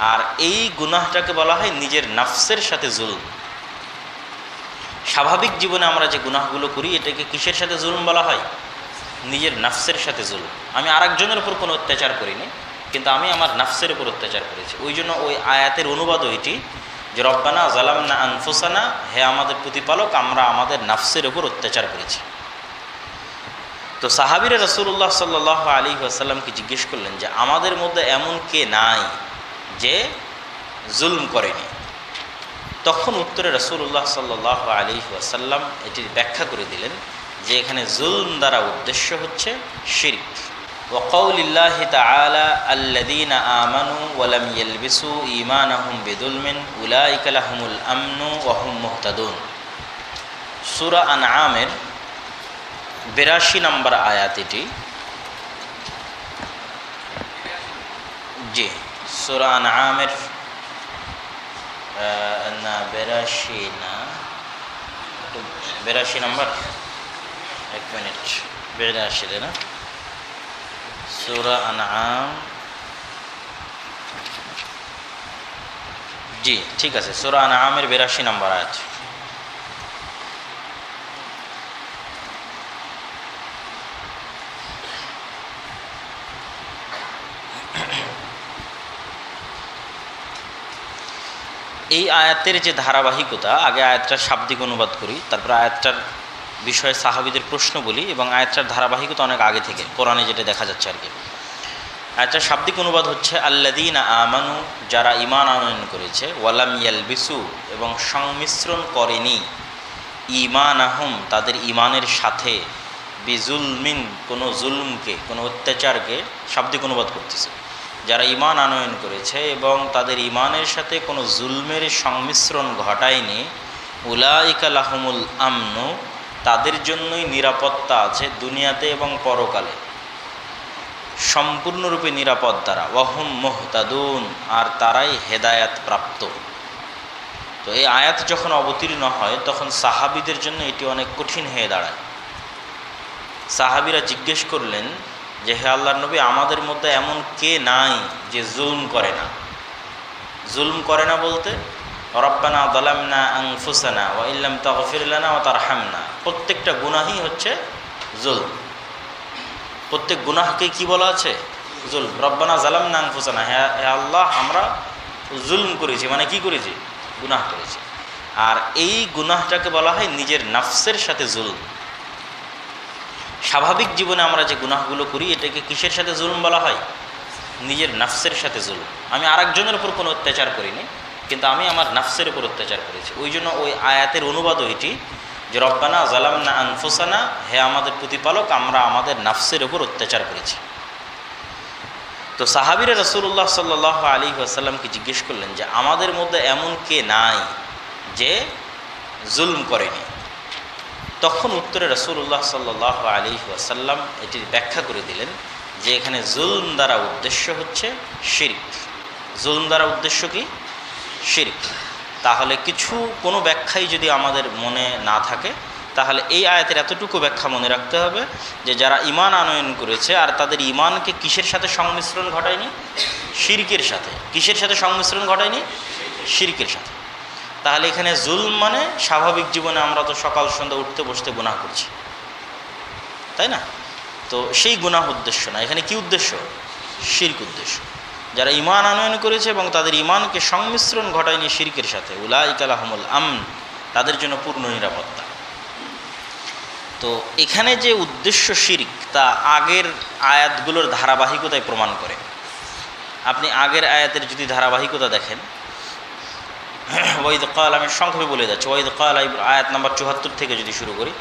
আর এই গুনাহটাকে বলা হয় নিজের নাফসের সাথে জুলম। স্বাভাবিক জীবনে আমরা যে গুনাহগুলো করি, এটাকে কিসের সাথে জুলুম বলা হয়? নিজের নাফসের সাথে জুলুম। আমি আরেকজনের উপর কোনো অত্যাচার করিনি, কিন্তু আমি আমার নাফসের উপর অত্যাচার করেছি। ওই জন্য ওই আয়াতের অনুবাদ এটি যে, রব্বানা জালাম না আনফুসানা হে আমাদের প্রতিপালক, আমরা আমাদের নাফসের উপর অত্যাচার করেছি। তো সাহাবিরা রসুল্লাহ সাল্লাহ আলী আসাল্লামকে জিজ্ঞেস করলেন যে, আমাদের মধ্যে এমন কে নাই যে জুলম করেনি। তখন উত্তরে রসুল্লাহ সাল্লাহ আলী ওয়াসাল্লাম এটির ব্যাখ্যা করে দিলেন যে এখানে জুলম দ্বারা উদ্দেশ্য হচ্ছে শির্ক। ওকৌলিল্লাহ তালা আল্লাদিন আমানু ওয়ালাম ইয়েলবিসু ইমান আহম বেদুলমেন বেদুলমিন উলাইকালাহমুল আমনু ওহম মোহতাদুন। সুরা আন আমের বিরাশি নম্বর আয়াত এটি। জি। সূরা আমের না বেরাশি না বেরাশি নম্বর এক মিনিট বিরাশি না সুরা আনআম জি ঠিক আছে সুরা আনআমের বেরাশি নম্বর আয়াত এই আয়াতের যে ধারাবাহিকতা, আগে আয়াতটার শাব্দিক অনুবাদ করি, তারপর আয়াতটার বিষয়ে সাহাবিদের প্রশ্ন বলি এবং আয়াতটার ধারাবাহিকতা অনেক আগে থেকে, কোরআনে যেটা দেখা যাচ্ছে আর কি। আয়াতটার শাব্দিক অনুবাদ হচ্ছে আল্লাদিন আমানু, যারা ইমান আনয়ন করেছে, ওয়ালাম ইয়াল বিসু এবং সংমিশ্রণ করেনি ইমান আহম তাদের ইমানের সাথে বিজুলমিন, কোনো জুলমকে, কোনো অত্যাচারকে শাব্দিক অনুবাদ করতেছে। যারা ইমান আনয়ন করেছে এবং তাদের ইমানের সাথে কোনো জুলমের সংমিশ্রণ ঘটায়নি উলাইকালাহমুল আমনু, তাদের জন্যই নিরাপত্তা আছে দুনিয়াতে এবং পরকালে। সম্পূর্ণরূপে নিরাপদ দ্বারা ওয়াহুম মোহতাদুন, আর তারাই হেদায়াত প্রাপ্ত। তো এই আয়াত যখন অবতীর্ণ হয়, তখন সাহাবিদের জন্য এটি অনেক কঠিন হয়ে দাঁড়ায়। সাহাবিরা জিজ্ঞেস করলেন যে হে আল্লাহ নবী, আমাদের মধ্যে এমন কে নাই যে জুলম করে না? জুলম করে না বলতে, রব্বানা দলামনা আংফুসানা ও ইল্লাম তগফিরলানা ও তার হামনা প্রত্যেকটা গুনাহি হচ্ছে জুলম। প্রত্যেক গুনাহকে কি বলা আছে? জুলম। রব্বানা জালামনা আংফুসানা হ্যাঁ হে আল্লাহ, আমরা জুলম করেছি। মানে কি করেছি? গুনাহ করেছি। আর এই গুনাহটাকে বলা হয় নিজের নাফসের সাথে জুলম। স্বাভাবিক জীবনে আমরা যে গুনাহগুলো করি, এটাকে কিসের সাথে জুলুম বলা হয়? নিজের নাফসের সাথে জুলুম। আমি আরেকজনের উপর কোনো অত্যাচার করিনি, কিন্তু আমি আমার নাফসের উপর অত্যাচার করেছি। ওই জন্য ওই আয়াতের অনুবাদ এটি যে, রব্বানা জালাম না আনফুসানা হে আমাদের প্রতিপালক, আমরা আমাদের নাফসের উপর অত্যাচার করেছি। তো সাহাবিরা রসুল্লাহ সাল্লাহ আলী আসাল্লামকে জিজ্ঞেস করলেন যে, আমাদের মধ্যে এমন কে নাই যে জুলম করেনি? তখন উত্তরে রসুল্লাহ সাল্লাহ আলী আসাল্লাম এটির ব্যাখ্যা করে দিলেন যে এখানে জুলম দ্বারা উদ্দেশ্য হচ্ছে শিরিক। জুলম দ্বারা উদ্দেশ্য কি? শিরিক। তাহলে কিছু, কোনো ব্যাখ্যাই যদি আমাদের মনে না থাকে, তাহলে এই আয়াতের এতটুকু ব্যাখ্যা মনে রাখতে হবে যে যারা ইমান আনয়ন করেছে আর তাদের ইমানকে কিসের সাথে সংমিশ্রণ ঘটায়নি? শিরকের সাথে। কিসের সাথে সংমিশ্রণ ঘটায়নি? শিরকের সাথে। তাহলে এখানে জুলম মানে স্বাভাবিক জীবনে আমরা তো সকাল সন্ধ্যা উঠতে বসতে গুনাহ করছি। তাই না? তো সেই গুনাহ উদ্দেশ্য না। এখানে কি উদ্দেশ্য? শির্ক উদ্দেশ্য। যারা ইমান আনয়ন করেছে এবং তাদের ইমানকে সংমিশ্রণ ঘটায়নি শির্কের সাথে উলাইকালাহমুল আম তাদের জন্য পূর্ণ নিরাপত্তা। তো এখানে যে উদ্দেশ্য শিরিক, তা আগের আয়াতগুলোর ধারাবাহিকতায় প্রমাণ করে। আপনি আগের আয়াতের যদি ধারাবাহিকতা দেখেন ওয়াইদ কাল আমি সংক্ষেপে বলে যাচ্ছি। ওয়াইদ কাল আয়াত নাম্বার চুয়াত্তর থেকে যদি শুরু করি।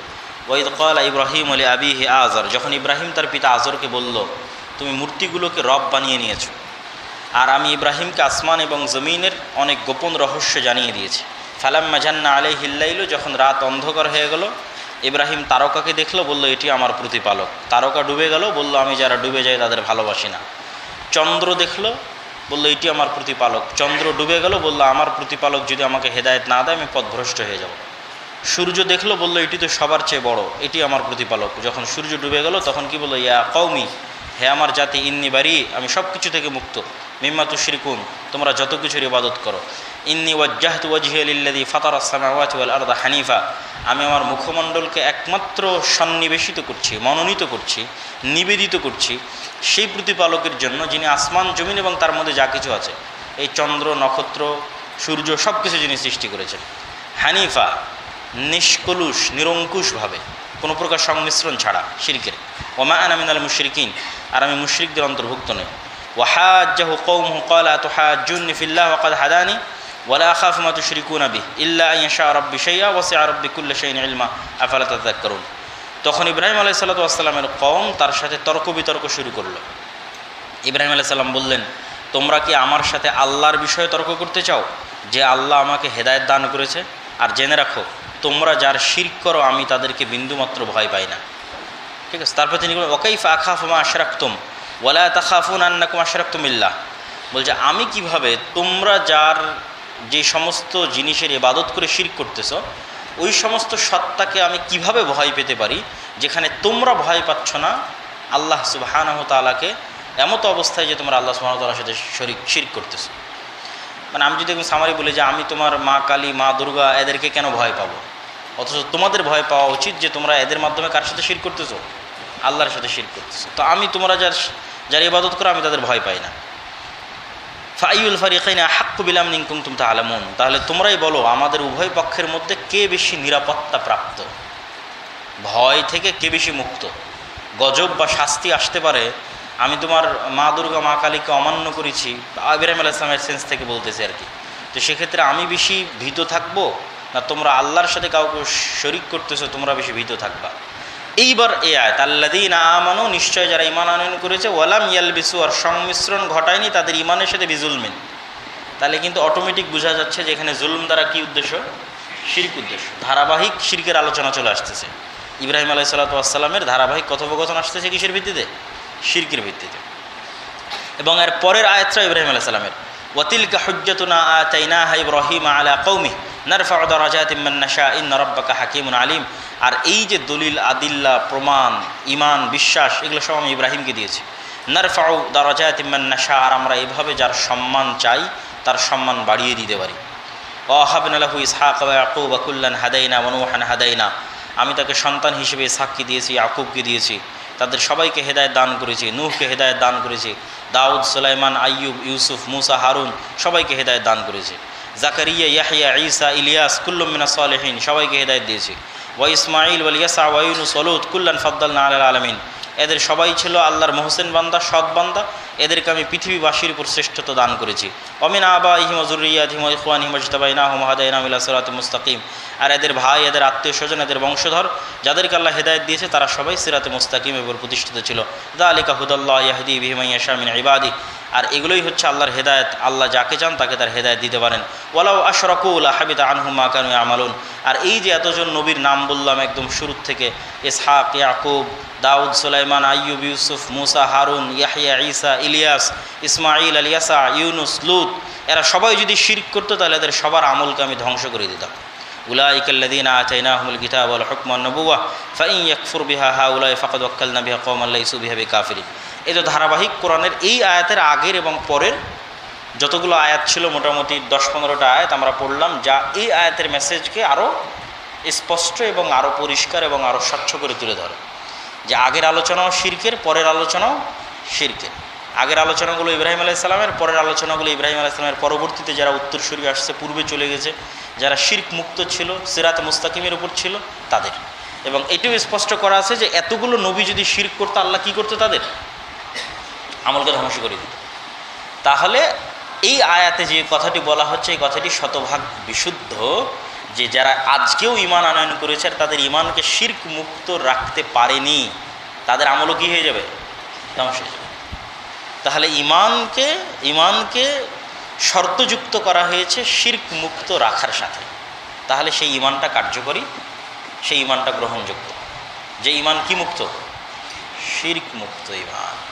ওয়াইদ কাল ইব্রাহিম আলী আবি হে আজর, যখন ইব্রাহিম তার পিতা আজরকে বলল, তুমি মূর্তিগুলোকে রব বানিয়ে নিয়েছো। আর আমি ইব্রাহিমকে আসমান এবং জমিনের অনেক গোপন রহস্য জানিয়ে দিয়েছি। ফালাম মাজান্না আলে হিল্লাইল যখন রাত অন্ধকার হয়ে গেল, ইব্রাহিম তারকাকে দেখল, বলল, এটি আমার প্রতিপালক। তারকা ডুবে গেল, বলল, আমি যারা ডুবে যাই তাদের ভালোবাসি না। চন্দ্র দেখল বলল, এটি আমার প্রতিপালক। চন্দ্র ডুবে গেল, বলল, আমার প্রতিপালক যদি আমাকে হেদায়ত না দেয়, আমি পথভ্রষ্ট হয়ে যাব। সূর্য দেখল, বলল, এটি তো সবার চেয়ে বড়, এটি আমার প্রতিপালক। যখন সূর্য ডুবে গেল, তখন কি বলল, ইয়া কৌমি হে আমার জাতি, ইন্নি বাড়ি আমি সব কিছু থেকে মুক্ত। মিম্মা তুশরিকুন, তোমরা যত কিছুর ইবাদত করো। ইন্নি ওয়াজ্জাহতু ওয়াজহিয়ালিল্লাযী ফাতারা আস-সামাওয়াতি ওয়াল আরদা হানিফা। আমি আমার মুখমণ্ডলকে একমাত্র সন্নিবেশিত করছি, মনোনীত করছি, নিবেদিত করছি সেই প্রতিপালকের জন্য যিনি আসমান, জমিন এবং তার মধ্যে যা কিছু আছে, এই চন্দ্র, নক্ষত্র, সূর্য সব কিছু যিনি সৃষ্টি করেছেন। হানিফা নিষ্কলুষ, নিরঙ্কুশভাবে, কোনো প্রকার সংমিশ্রণ ছাড়া, শিরকের। ওমা আনামিনাল মুশরিকিন আর আমি মুশরিকদের অন্তর্ভুক্ত নই। আখাফু মা তুশরিকুনা বিহি ইল্লা আন ইয়াশা তাযাক্কারুন। তখন ইব্রাহিম সালাতু ওয়াসসালামের তার সাথে তর্ক বিতর্ক শুরু করল। ইব্রাহিম আলাইহিস সালাম বললেন, তোমরা কি আমার সাথে আল্লাহর বিষয়ে তর্ক করতে চাও? যে আল্লাহ আমাকে হেদায়েত দান করেছে? আর জেনে রাখো, তোমরা যার শির করো, আমি তাদেরকে বিন্দুমাত্র ভয় পাই না। ঠিক আছে? তারপর তিনি বলেন ওকাইফ আখাফমা আশরাক্তুম, ওয়ালা তাখাফুন আন্নাকুম আশরাক্তুমিল্লাহ বলছে, আমি কীভাবে তোমরা যার যে সমস্ত জিনিসের ইবাদত করে শির করতেছ, ওই সমস্ত সত্তাকে আমি কীভাবে ভয় পেতে পারি, যেখানে তোমরা ভয় পাচ্ছ না, আল্লাহ সুবাহানহ তালাকে এমত অবস্থায় যে তোমরা আল্লাহ সুবাহ তালার সাথে শরিক শির করতেছো? মানে আমি যদি একদম সামারি বলি যে, আমি তোমার মা কালী, মা দুর্গা এদেরকে কেন ভয় পাবো? অথচ তোমাদের ভয় পাওয়া উচিত যে তোমরা এদের মাধ্যমে কার সাথে শির করতেছো? আল্লাহর সাথে শির করতেছে। তো আমি তোমরা যার যার ইবাদত করো, আমি তাদের ভয় পাই না। ফাইউল ফারিকাইনা হাক্কু বিলাম নিংকুম তুম তা আলামুন তাহলে তোমরাই বলো, আমাদের উভয় পক্ষের মধ্যে কে বেশি নিরাপত্তা প্রাপ্ত? ভয় থেকে কে বেশি মুক্ত? গজব বা শাস্তি আসতে পারে। আমি তোমার মা দুর্গা, মা কালীকে অমান্য করেছি। আবিরাম আল ইসলামের সেন্স থেকে বলতেছি আর কি। তো সেক্ষেত্রে আমি বেশি ভীত থাকব, না তোমরা আল্লাহর সাথে কাউকে শরিক করতেছো, তোমরা বেশি ভীত থাকবা? এইবার এ আয়াত আল্লাদিন আমানো, নিশ্চয় যারা ইমান আনয়ন করেছে, ওয়ালাম ইয়ালবিসু আর সংমিশ্রণ ঘটায়নি, তাদের ইমানের সাথে বিজুলমিন। তাহলে কিন্তু অটোমেটিক বোঝা যাচ্ছে যে এখানে জুলুম দ্বারা কী উদ্দেশ্য? শির্ক উদ্দেশ্য। ধারাবাহিক শির্কের আলোচনা চলে আসতেছে। ইব্রাহিম আলাই সাল্লাতামের ধারাবাহিক কথোপকথন আসতেছে কিসের ভিত্তিতে? শির্কের ভিত্তিতে। এবং এর পরের আয়াতটা ইব্রাহিম আলাহ সাল্লামের ওয়াতিলকা হুজ্জতুনা আতাইনা হা ইব্রাহিম আলা কৌমি ইন আলিম। আর এই যে দলিল, আদিল্লা, প্রমাণ ইমান বিশ্বাস, এগুলো সব আমি ইব্রাহিমকে দিয়েছি। নারফাউ দরাজাত ইম্মান নাশা, আর আমরা এভাবে যার সম্মান চাই, তার সম্মান বাড়িয়ে দিতে পারি। ওয়াহাবিন আলাহু ইসহাক আকুব আকুল্লান হাদাইনা মনুহান হাদাইনা। আমি তাকে সন্তান হিসেবে ইসহাককে দিয়েছি আকুবকে দিয়েছি। তাদের সবাইকে হেদায়ত দান করেছি, নূহকে হেদায়ত দান করেছি। দাউদ, সুলাইমান, আইয়ুব, ইউসুফ, মুসা, হারুন সবাইকে হেদায়ত দান করেছি। জাকারিয়া ইয়াহিয়া ঈসা, ইলিয়াস কুল্লুমিনা সালেহীন, সবাইকে হেদায়ত দিয়েছি। ওয়া ইসমাইল ওয়াল ইয়াসা ওয়াইনুস সলুদ কুল্লান ফদ্দাল আল আলমিন। এদের সবাই ছিল আল্লাহর মোহসেন বান্দা, সৎ বান্দা। এদেরকে আমি পৃথিবীবাসীর উপর শ্রেষ্ঠত্ব দান করেছি। অমিন আবা ইহিমজুরিয়া হিম ইখওয়ান হিমজতাবাইনা হুমাহাদাইনা মিলা সরাত মুস্তাকিম। আর এদের ভাই, এদের আত্মীয় স্বজন, এদের বংশধর, যাদেরকে আল্লাহ হেদায়ত দিয়েছে, তারা সবাই সিরাতে মুস্তাকিম এবং প্রতিষ্ঠিত ছিল। দা আলিকা হুদাল্লাহ ইয়াহদি বিহিমাইয়া শামিন ইবাদি। আর এগুলোই হচ্ছে আল্লাহর হেদায়ত। আল্লাহ যাকে চান তাকে তার হেদায়ত দিতে পারেন। ওয়ালাউ আশরকুল হাবিদা আনহুমা কানু আমালুন আর এই যে এতজন নবীর নাম বললাম একদম শুরুর থেকে, ইসহাক, ইয়াকুব, দাউদ, সুলাইমান, আইয়ুব, ইউসুফ, মুসা, হারুন ইয়াহিয়া ইসা ইলিয়াস ইসমাইল আলিয়াসা ইউনুস, লুত, এরা সবাই যদি শির্ক করতো তাহলে এদের সবার আমলকে আমি ধ্বংস করে দিতাম। উলাইকাল্লাদিন হুকম ওয়ান নবুওয়া ফাইন ইয়াকফুর বিহা হাউলাই ফাকাদ ওয়াক্কালনা বিহা কওমান লাইসু বিহা বিকাফিরিন। এই যে ধারাবাহিক কোরআনের এই আয়াতের আগের এবং পরের যতগুলো আয়াত ছিল মোটামুটি দশ পনেরোটা আয়াত আমরা পড়লাম, যা এই আয়াতের মেসেজকে আরও স্পষ্ট এবং আরও পরিষ্কার এবং আরও স্বচ্ছ করে তুলে ধরে। যে আগের আলোচনাও শির্কের, পরের আলোচনাও শির্কের। আগের আলোচনাগুলো ইব্রাহিম আলাইসালামের পরের আলোচনাগুলো ইব্রাহিম আলাইসালামের পরবর্তীতে যারা উত্তর উত্তরসূরি আসছে, পূর্বে চলে গেছে, যারা শির্ক মুক্ত ছিল, সিরাত মুস্তাকিমের উপর ছিল, তাদের। এবং এটিও স্পষ্ট করা আছে যে এতগুলো নবী যদি শির্ক করতো, আল্লাহ কী করতো তাদের? আমলকে ধ্বংস করে দিত। তাহলে এই আয়াতে যে কথাটি বলা হচ্ছে, এই কথাটি শতভাগ বিশুদ্ধ যে যারা আজকেও ইমান আনয়ন করেছে আর তাদের ইমানকে শির্ক মুক্ত রাখতে পারেনি, তাদের আমলও কী হয়ে যাবে? ধ্বংস হয়ে যাবে। তাহলে ইমানকে ইমানকে শর্তযুক্ত করা হয়েছে শির্ক মুক্ত রাখার সাথে। তাহলে সেই ইমানটা কার্যকরী, সেই ইমানটা গ্রহণযোগ্য। যে ইমান কি মুক্ত? শির্ক মুক্ত ইমান